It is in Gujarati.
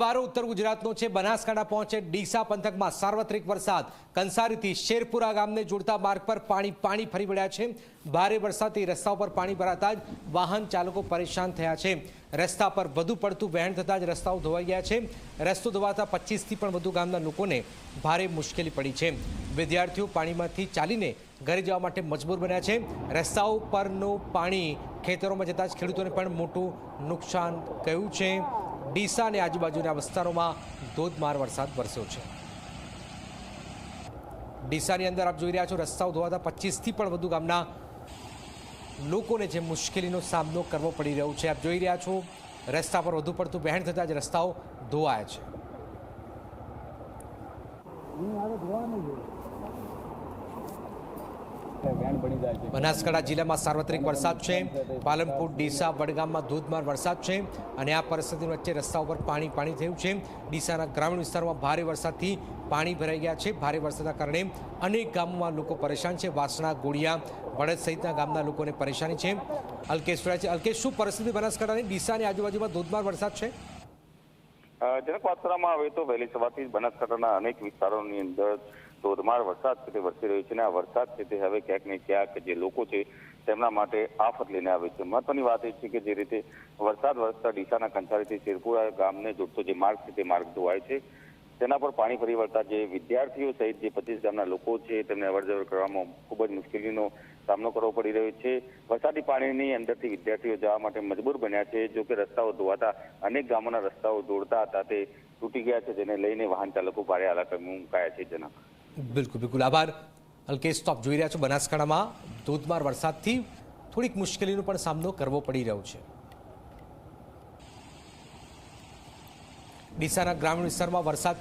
વારો ઉત્તર ગુજરાતનો છે. બનાસકાંઠા પહોંચે ડીસા પંથકમાં સાર્વત્રિક વરસાદ. કંસારીથી શેરપુરા ગામને જોડતા માર્ગ પર પાણી પાણી ફરી વળ્યા છે. ભારે વરસાદથી રસ્તા ઉપર પાણી ભરાતા જ વાહન ચાલકો પરેશાન થયા છે. રસ્તા પર વધુ પડતું વહેણ થતાં જ રસ્તાઓ ધોવાઈ ગયા છે. રસ્તો ધોવાતા પચીસથી પણ વધુ ગામના લોકોને ભારે મુશ્કેલી પડી છે. વિદ્યાર્થીઓ પાણીમાંથી ચાલીને ઘરે જવા માટે મજબૂર બન્યા છે. રસ્તાઓ પરનું પાણી ખેતરોમાં જતાં જ ખેડૂતોને પણ મોટું નુકસાન થયું છે. ડીસા અને આજુબાજુના વિસ્તારોમાં ધોધમાર વરસાદ વરસ્યો છે. ડીસાની અંદર આપ જોઈ રહ્યા છો, રસ્તાઓ ધોવાતા પચીસથી પણ વધુ ગામના લોકોને જે મુશ્કેલીનો સામનો કરવો પડી રહ્યો છે. આપ જોઈ રહ્યા છો, રસ્તા પર વધુ પડતું વહેણ થતાં જ રસ્તાઓ ધોવાયા છે. બનાસકાંઠા જિલ્લામાં સાર્વત્રિક વરસાદ છે. પાલનપુર, ડીસા, વડગામમાં ધોધમાર વરસાદ છે અને આ પરિસ્થિતિ વચ્ચે રસ્તા ઉપર પાણી પાણી થયું છે. ડીસાના ગ્રામીણ વિસ્તારોમાં ભારે વરસાદથી પાણી ભરાઈ ગયા છે. ભારે વરસાદના કારણે અનેક ગામોમાં લોકો પરેશાન છે. વાસણા, ગોળિયા, વડદ સહિતના ગામના લોકોને પરેશાની છે. અલ્કેશ છે. અલ્કેશ, શું પરિસ્થિતિ બનાસકાંઠાની? ડીસાની આજુબાજુમાં ધોધમાર વરસાદ છે? અ, વાત કરવામાં આવે તો વહેલી સવારથી બનાસકાંઠાના અનેક વિસ્તારોની અંદર ધોધમાર વરસાદ છે તે વરસી રહ્યો છે અને આ વરસાદ છે તે હવે ક્યાંક ને ક્યાંક જે લોકો છે તેમના માટે આફત લઈને આવે છે. મહત્વની વાત એ છે કે જે રીતે વરસાદ વરસતા ડીસાના કંસારીથી શેરપુરા ગામને જોડતો જે માર્ગ છે તે માર્ગ ધોવાય છે. તેના પર પાણી ફરી વળતા જે વિદ્યાર્થીઓ સહિત જે પચીસ ગામના લોકો છે, તેમને અવરજવર કરવામાં ખૂબ જ મુશ્કેલીનો સામનો કરવો પડી રહ્યો છે. વરસાદી પાણીની અંદરથી વિદ્યાર્થીઓ જવા માટે મજબૂર બન્યા છે. જો કે રસ્તાઓ ધોવાતા અનેક ગામોના રસ્તાઓ દોડતા હતા તે તૂટી ગયા છે, જેને લઈને વાહન ચાલકો ભારે હાલાકીમાં મુકાયા છે જેના. બિલકુલ બિલકુલ. આભાર. અલ્કેશ તો જોઈ રહ્યા છો બનાસકાંઠામાં. ધોધમાર વરસાદથી થોડીક મુશ્કેલીનો પણ સામનો કરવો પડી રહ્યો છે. ડીસાના ગ્રામીણ વિસ્તારમાં વરસાદ